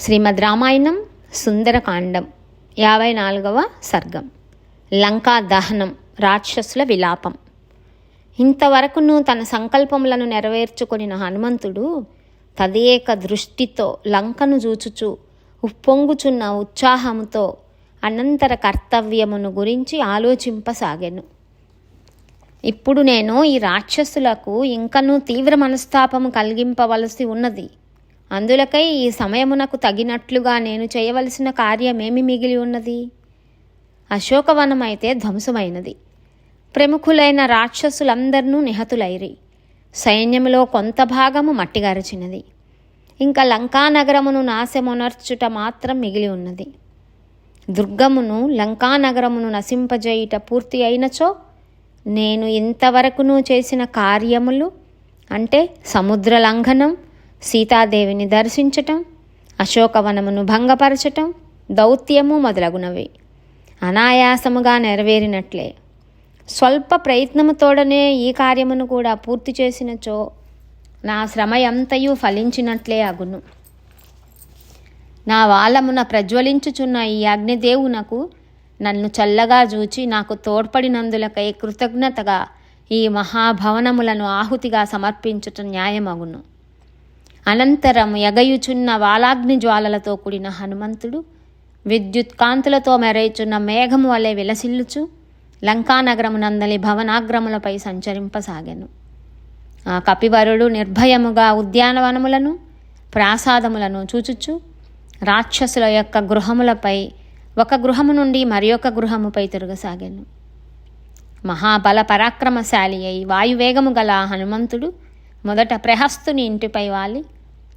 శ్రీమద్ రామాయణం సుందరకాండం యాభై నాలుగవ సర్గం. లంకా దహనం రాక్షసుల విలాపం. ఇంతవరకును తన సంకల్పములను నెరవేర్చుకొనిన హనుమంతుడు తదేక దృష్టితో లంకను చూచుచు ఉప్పొంగుచున్న ఉత్సాహముతో అనంతర కర్తవ్యమును గురించి ఆలోచింపసాగాను. ఇప్పుడు నేను ఈ రాక్షసులకు ఇంకనూ తీవ్ర మనస్తాపము కలిగింపవలసి ఉన్నది. అందులకై ఈ సమయమునకు తగినట్లుగా నేను చేయవలసిన కార్యమేమి మిగిలి ఉన్నది? అశోకవనమైతే ధ్వంసమైనది. ప్రముఖులైన రాక్షసులందరినూ నిహతులైరి. సైన్యములో కొంత భాగము మట్టిగారిచినది. ఇంకా లంకానగరమును నాశమునర్చుట మాత్రం మిగిలి ఉన్నది. దుర్గమును లంకానగరమును నశింపజేయుట పూర్తి అయినచో నేను ఇంతవరకును చేసిన కార్యములు అంటే సముద్ర లంఘనం సీతాదేవిని దర్శించటం అశోకవనమును భంగపరచటం దౌత్యము మొదలగునవి. అనాయాసముగా నెరవేరినట్లే. స్వల్ప ప్రయత్నముతోడనే ఈ కార్యమును కూడా పూర్తి చేసినచో నా శ్రమ ఎంతయు ఫలించినట్లే అగును. నా వాళ్ళమున ప్రజ్వలించుచున్న ఈ అగ్నిదేవునకు నన్ను చల్లగా చూచి నాకు తోడ్పడినందులకై కృతజ్ఞతగా ఈ మహాభవనములను ఆహుతిగా సమర్పించుట న్యాయమగును. అనంతరం ఎగయుచున్న వాలాగ్ని జ్వాలలతో కూడిన హనుమంతుడు విద్యుత్ కాంతులతో మెరైచున్న మేఘము వలె విలసిల్లుచు లంకానగరమునందలి భవనాగ్రములపై సంచరింపసాగాను. ఆ కపివరుడు నిర్భయముగా ఉద్యానవనములను ప్రాసాదములను చూచుచు రాక్షసుల యొక్క గృహములపై ఒక గృహము నుండి మరి ఒక గృహముపై తిరగసాగాను. మహాబల పరాక్రమశాలి అయి వాయువేగము గల హనుమంతుడు మొదట ప్రహస్తుని ఇంటిపై వాలి.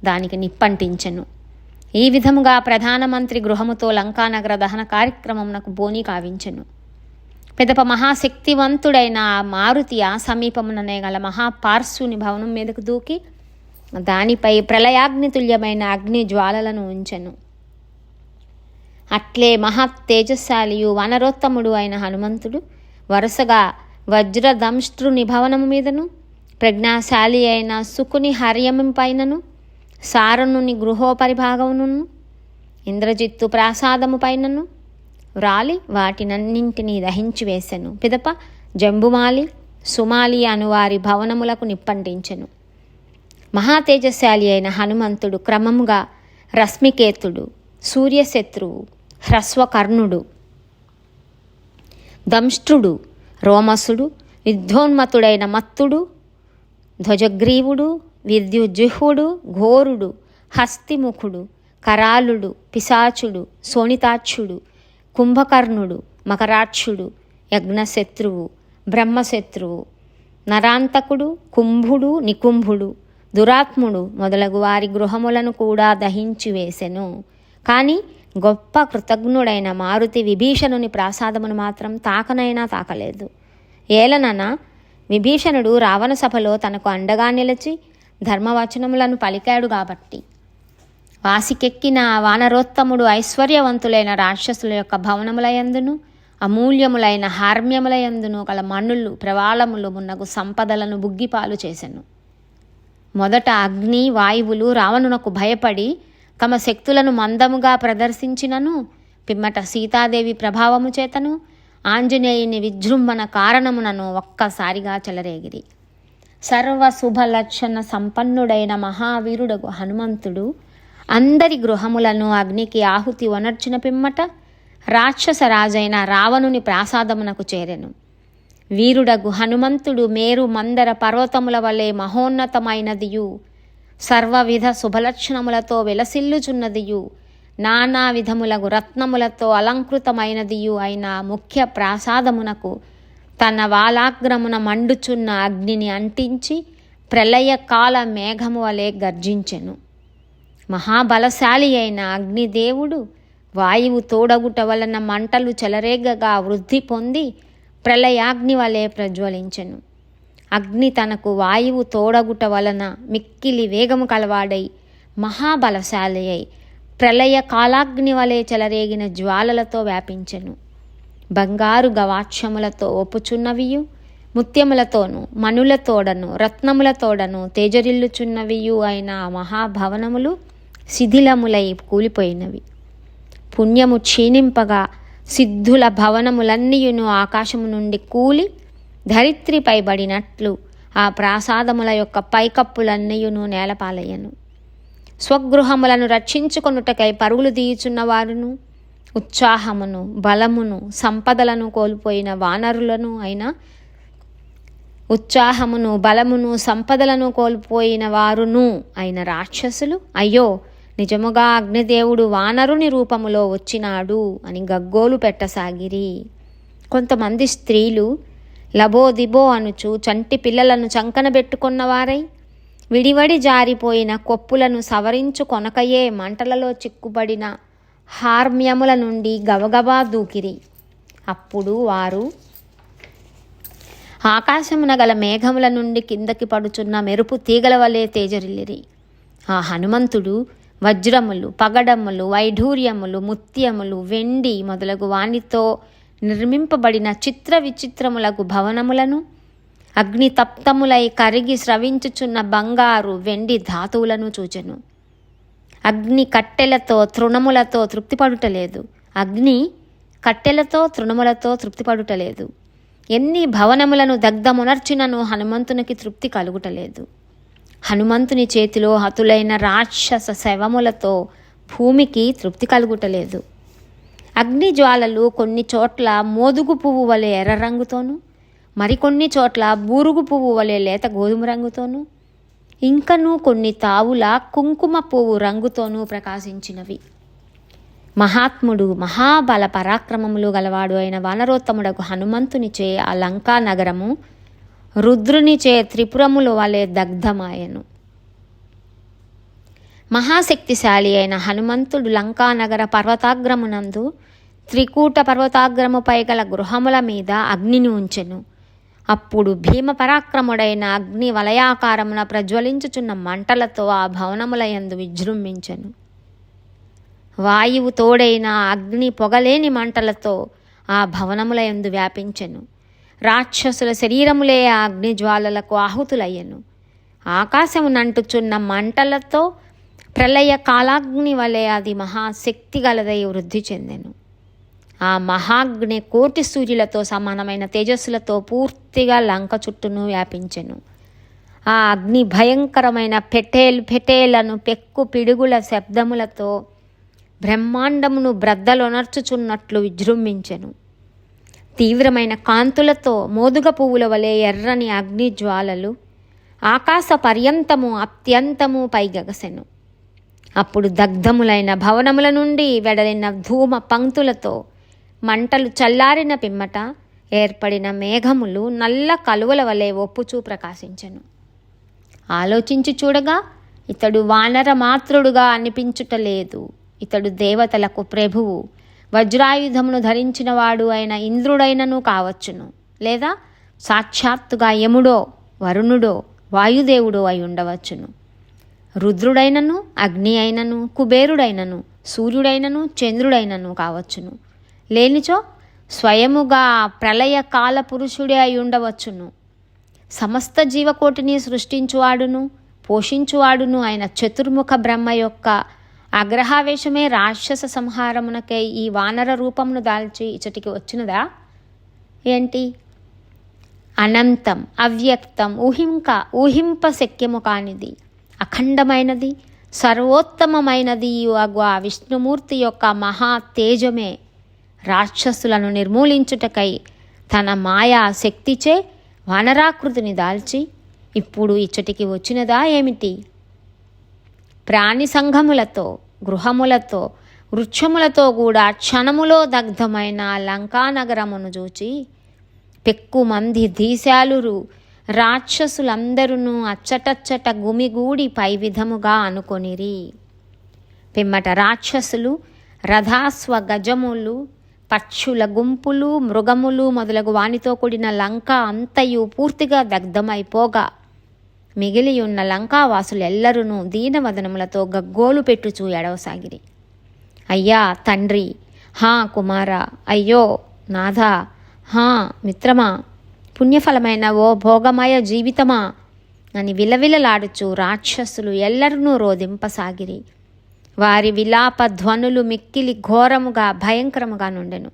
దానికి నిప్పంటించెను. ఈ విధముగా ప్రధానమంత్రి గృహముతో లంకానగర దహన కార్యక్రమమునకు బోని కావించెను. పెదప మహాశక్తివంతుడైన ఆ మారుతి ఆ సమీపముననే గల మహాపార్శ్వుని భవనం మీదకు దూకి దానిపై ప్రళయాగ్నితుల్యమైన అగ్ని జ్వాలలను ఉంచెను. అట్లే మహా తేజస్శాలియు వనరోత్తముడు అయిన హనుమంతుడు వరుసగా వజ్రదంష్ట్రుని భవనము మీదను ప్రజ్ఞాశాలి అయిన సుకుని హర్యము సారణుని గృహోపరిభాగమును ఇంద్రజిత్తు ప్రాసాదము పైనను వ్రాలి వాటినన్నింటినీ దహించి వేసెను. పిదప జంబుమాలి సుమాలి అను వారి భవనములకు నిప్పంటించెను. మహాతేజశాలి అయిన హనుమంతుడు క్రమముగా రశ్మికేతుడు సూర్యశత్రువు హ్రస్వకర్ణుడు దంష్ట్రుడు రోమసుడు విధ్వోన్మతుడైన మత్తుడు ధ్వజగ్రీవుడు విద్యుజ్జుహుడు ఘోరుడు హస్తిముఖుడు కరాలుడు పిశాచుడు సోనితాక్షుడు కుంభకర్ణుడు మకరాక్షుడు యజ్ఞశత్రువు బ్రహ్మశత్రువు నరాంతకుడు కుంభుడు నికుంభుడు దురాత్ముడు మొదలగు వారి గృహములను కూడా దహించి వేసెను. కానీ గొప్ప కృతజ్ఞుడైన మారుతి విభీషణుని ప్రాసాదమును మాత్రం తాకనైనా తాకలేదు. ఏలనన విభీషణుడు రావణ సభలో తనకు అండగా నిలిచి ధర్మవచనములను పలికాడు కాబట్టి. వాసికెక్కిన వానరోత్తముడు ఐశ్వర్యవంతులైన రాక్షసుల యొక్క భవనములయందును అమూల్యములైన హార్మ్యములయందును గల మణులు ప్రవాళములు మున్నగు సంపదలను బుగ్గిపాలు చేసెను. మొదట అగ్ని వాయువులు రావణునకు భయపడి తమ శక్తులను మందముగా ప్రదర్శించినను. పిమ్మట సీతాదేవి ప్రభావము చేతను ఆంజనేయుని విజృంభణ కారణమునను ఒక్కసారిగా చెలరేగిరి. సర్వ శుభ లక్షణ సంపన్నుడైన మహావీరుడగు హనుమంతుడు అందరి గృహములను అగ్నికి ఆహుతి వనర్చిన పిమ్మట రాక్షస రాజైన రావణుని ప్రాసాదమునకు చేరెను. వీరుడగు హనుమంతుడు మేరు మందర పర్వతముల వలె మహోన్నతమైనదియు. సర్వవిధ శుభలక్షణములతో విలసిల్లుచున్నదియు. నానా విధములగు రత్నములతో అలంకృతమైనదియు అయిన ముఖ్య ప్రాసాదమునకు తన వాలాగ్రమున మండుచున్న అగ్నిని అంటించి ప్రళయకాల మేఘము వలె గర్జించెను. మహాబలశాలి అయిన అగ్నిదేవుడు వాయువు తోడగుట వలన మంటలు చెలరేగగా వృద్ధి పొంది ప్రళయాగ్ని వలె ప్రజ్వలించెను. అగ్ని తనకు వాయువు తోడగుట వలన మిక్కిలి వేగము కలవాడై మహాబలశాలి అయి ప్రళయ కాలాగ్ని వలె చెలరేగిన జ్వాలలతో వ్యాపించెను. బంగారు గవాక్షములతో ఒప్పుచున్నవియు ముత్యములతోనూ మణులతోడను రత్నములతోడను తేజరిల్లుచున్నవియు అయిన మహాభవనములు శిథిలములై కూలిపోయినవి. పుణ్యము క్షీణింపగా సిద్ధుల భవనములన్నీయును ఆకాశము నుండి కూలి ధరిత్రిపై పడినట్లు ఆ ప్రాసాదముల యొక్క పైకప్పులన్నీయును నేలపాలయ్యను. స్వగృహములను రక్షించుకొనుటకై పరుగులు తీయుచున్న వారును ఉత్సాహమును బలమును సంపదలను కోల్పోయిన వానరులను అయినా ఉత్సాహమును బలమును సంపదలను కోల్పోయిన వారును అయిన రాక్షసులు. అయ్యో నిజముగా అగ్నిదేవుడు వానరుని రూపములో వచ్చినాడు అని గగ్గోలు పెట్టసాగిరి. కొంతమంది స్త్రీలు లబోదిబో అనుచు చంటి పిల్లలను చంకన పెట్టుకున్నవారై విడివడి జారిపోయిన కొప్పులను సవరించు కొనకయే మంటలలో చిక్కుబడిన హార్మ్యముల నుండి గబగబా దూకిరి. అప్పుడు వారు ఆకాశమున గల మేఘముల నుండి కిందకి పడుచున్న మెరుపు తీగల వలె తేజరిల్లిరి. ఆ హనుమంతుడు వజ్రములు పగడములు వైఢూర్యములు ముత్యములు వెండి మొదలగు వానితో నిర్మింపబడిన చిత్ర విచిత్రములకు భవనములను అగ్ని తప్తములై కరిగి స్రవించుచున్న బంగారు వెండి ధాతువులను చూచెను. అగ్ని కట్టెలతో తృణములతో తృప్తిపడుటలేదు. అగ్ని కట్టెలతో తృణములతో తృప్తిపడుటలేదు. ఎన్ని భవనములను దగ్ధమునర్చినను హనుమంతునికి తృప్తి కలుగుటలేదు. హనుమంతుని చేతిలో హతులైన రాక్షస శవములతో భూమికి తృప్తి కలుగుటలేదు. అగ్ని జ్వాలలు కొన్ని చోట్ల మోదుగు పువ్వు వలె ఎర్ర రంగుతోనూ మరికొన్ని చోట్ల బూరుగు పువ్వు వలె లేత గోధుమ రంగుతోనూ ఇంకనూ కొన్ని తావుల కుంకుమ పువ్వు రంగుతోనూ ప్రకాశించినవి. మహాత్ముడు మహాబల పరాక్రమములు గలవాడు అయిన వానరోత్తముడకు హనుమంతునిచే ఆ లంకా నగరము రుద్రునిచే త్రిపురముల వలె దగ్ధమాయను. మహాశక్తిశాలి అయిన హనుమంతుడు లంకానగర పర్వతాగ్రమునందు త్రికూట పర్వతాగ్రముపై గల గృహముల మీద అగ్నిని ఉంచెను. అప్పుడు భీమ పరాక్రముడైన అగ్ని వలయాకారమున ప్రజ్వలించుచున్న మంటలతో ఆ భవనముల యందు విజృంభించెను. వాయువు తోడైన అగ్ని పొగలేని మంటలతో ఆ భవనముల యందు వ్యాపించెను. రాక్షసుల శరీరములే ఆ అగ్ని జ్వాలలకు ఆహుతులయ్యను ఆకాశమునంటుచున్న మంటలతో ప్రళయ కాలాగ్ని వలె అది మహాశక్తి గలదై వృద్ధి చెందెను. ఆ మహాగ్ని కోటి సూర్యులతో సమానమైన తేజస్సులతో పూర్తిగా లంక చుట్టూను వ్యాపించెను. ఆ అగ్ని భయంకరమైన పెటేల్ పెటేలను పెక్కు పిడుగుల శబ్దములతో బ్రహ్మాండమును బ్రద్దలొనర్చుచున్నట్లు విజృంభించెను. తీవ్రమైన కాంతులతో మోదుగ పువ్వుల వలె ఎర్రని అగ్ని జ్వాలలు ఆకాశ పర్యంతము అత్యంతము పైగగసెను. అప్పుడు దగ్ధములైన భవనముల నుండి వెడలిన ధూమ పంక్తులతో మంటలు చల్లారిన పిమ్మట ఏర్పడిన మేఘములు నల్ల కలువల వలె ఒప్పుచూ ప్రకాశించెను. ఆలోచించి చూడగా ఇతడు వానర మాత్రుడుగా అనిపించుటలేదు ఇతడు దేవతలకు ప్రభువు. వజ్రాయుధమును ధరించినవాడు అయిన ఇంద్రుడైనను కావచ్చును. లేదా సాక్షాత్తుగా యముడో వరుణుడో వాయుదేవుడో అయి ఉండవచ్చును. రుద్రుడైనను అగ్ని అయినను కుబేరుడైనను సూర్యుడైనను చంద్రుడైనను కావచ్చును. లేనిచో స్వయముగా ప్రళయ కాల పురుషుడే అయి ఉండవచ్చును. సమస్త జీవకోటిని సృష్టించువాడును పోషించువాడును ఆయన చతుర్ముఖ బ్రహ్మ యొక్క అగ్రహావేశమే రాక్షస సంహారమునకై ఈ వానర రూపమును దాల్చి ఇచటికి వచ్చినదా? ఏంటి? అనంతం అవ్యక్తం ఊహింక ఊహింప శక్యము కానిది అఖండమైనది సర్వోత్తమమైనది అగు ఆ విష్ణుమూర్తి యొక్క మహా తేజమే. రాక్షసులను నిర్మూలించుటకై తన మాయా శక్తిచే వానరాకృతిని దాల్చి ఇప్పుడు ఇచ్చటికి వచ్చినదా ఏమిటి? ప్రాణి సంఘములతో గృహములతో వృక్షములతో కూడా క్షణములో దగ్ధమైన లంకానగరమును చూచి పెక్కు మంది దీశాలురు రాక్షసులందరూ అచ్చటచ్చట గుమిగూడి పై విధముగా అనుకొనిరి. పిమ్మట రాక్షసులు రథాస్వ గజములు పక్షుల గుంపులు మృగములు మొదలగు వానితో కూడిన లంక అంతయు పూర్తిగా దగ్ధమైపోగా మిగిలి ఉన్న లంకావాసులెల్లరూ దీనవదనములతో గగ్గోలు పెట్టుచూ ఎడవసాగిరి అయ్యా తండ్రి! హా కుమార! అయ్యో నాథ! హా మిత్రమా! పుణ్యఫలమైన ఓ భోగమయ జీవితమా! అని విలవిలలాడుచు రాక్షసులు ఎల్లరూ రోధింపసాగిరి. వారి విలాప ధ్వనులు మిక్కిలి ఘోరముగా భయంకరముగా నుండెను.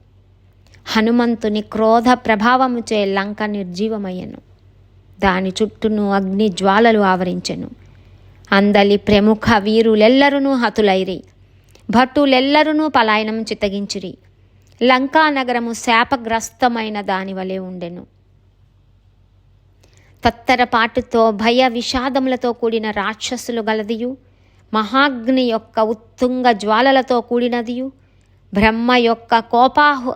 హనుమంతుని క్రోధ ప్రభావముచే లంక నిర్జీవమయ్యను. దాని చుట్టూను అగ్ని జ్వాలలు ఆవరించెను. అందలి ప్రముఖ వీరులెల్లరునూ హతులైరి. భటులెల్లరునూ పలాయనం చితగించిరి లంకా నగరము శాపగ్రస్తమైన దాని వలె ఉండెను. తత్తరపాటుతో భయ విషాదములతో కూడిన రాక్షసులు గలదియు మహాగ్ని యొక్క ఉత్తుంగ జ్వాలలతో కూడినదియు. బ్రహ్మ యొక్క కోపాహు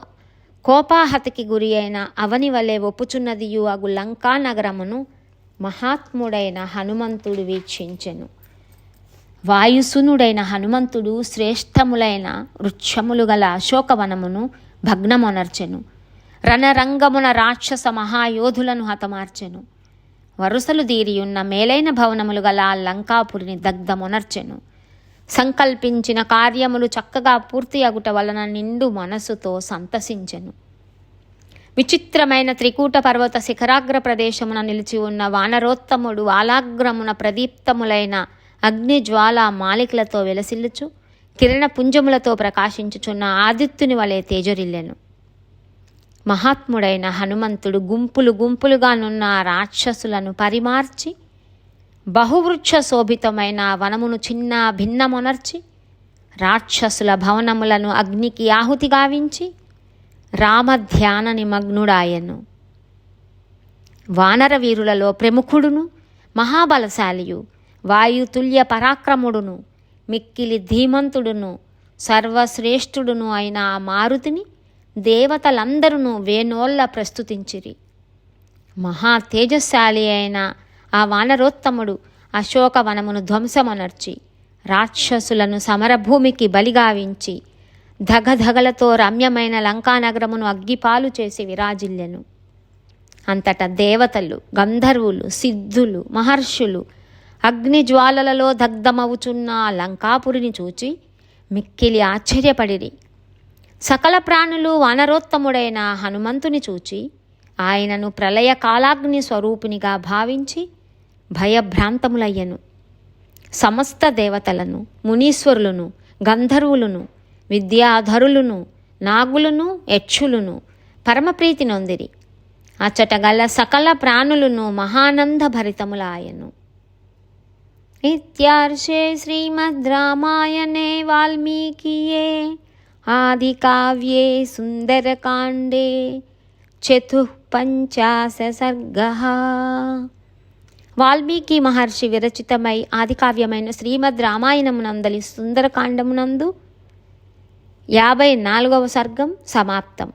కోపాహతకి గురి అయిన అవని వలె ఒప్పుచున్నదియు అగు లంకా నగరమును మహాత్ముడైన హనుమంతుడు వీక్షించెను. వాయుసునుడైన హనుమంతుడు శ్రేష్టములైన వృక్షములు గల అశోకవనమును భగ్నమొనర్చెను. రణరంగమున రాక్షస మహాయోధులను హతమార్చెను. వరుసలు దీరియున్న మేలైన భవనములు గల లంకాపురిని దగ్ధమునర్చెను. సంకల్పించిన కార్యములు చక్కగా పూర్తి అగుట వలన నిండు మనసుతో సంతసించెను. విచిత్రమైన త్రికూట పర్వత శిఖరాగ్ర ప్రదేశమున నిలిచి ఉన్న వానరోత్తముడు వాలాగ్రమున ప్రదీప్తములైన అగ్ని జ్వాల మాలికలతో వెలసిల్లుచు కిరణ పుంజములతో ప్రకాశించుచున్న ఆదిత్యుని వలె తేజరిల్లెను. మహాత్ముడైన హనుమంతుడు గుంపులు గుంపులుగానున్న రాక్షసులను పరిమార్చి బహువృక్ష శోభితమైన వనమును చిన్న భిన్నమునర్చి రాక్షసుల భవనములను అగ్నికి ఆహుతి గావించి రామధ్యాన నిమగ్నుడాయను వానర వీరులలో ప్రముఖుడును మహాబలశాలియు వాయుతుల్య పరాక్రముడును మిక్కిలి ధీమంతుడును సర్వశ్రేష్ఠుడును అయిన ఆ మారుతిని దేవతలందరూ వేనోళ్ళ ప్రస్తుతించిరి. మహా తేజశాలి అయిన ఆ వానరోత్తముడు అశోకవనమును ధ్వంసమనర్చి రాక్షసులను సమరభూమికి బలిగావించి ధగధగలతో రమ్యమైన లంకానగరమును అగ్గిపాలు చేసి విరాజిల్లెను. అంతటా దేవతలు గంధర్వులు సిద్ధులు మహర్షులు అగ్నిజ్వాలలలో దగ్ధమవుచున్న లంకాపురిని చూచి మిక్కిలి ఆశ్చర్యపడిరి. సకల ప్రాణులు వానరోత్తముడైన హనుమంతుని చూచి ఆయనను ప్రళయ కాలాగ్ని స్వరూపినిగా భావించి భయభ్రాంతములయ్యను. సమస్త దేవతలను మునీశ్వరులను గంధర్వులను విద్యాధరులను నాగులను యక్షులను పరమప్రీతి నొందిరి. అచ్చటగల సకల ప్రాణులను మహానంద భరితములాయను ఇత్యార్షే శ్రీమద్ రామాయణే వాల్మీకియే. ఆదికావ్యే సుందరకాండే చతుఃపంచాశ సర్గ వాల్మీకి మహర్షి విరచితమై ఆదికావ్యమైన శ్రీమద్ రామాయణమునందలి సుందరకాండమునందు యాభై నాలుగవ సర్గం సమాప్తం.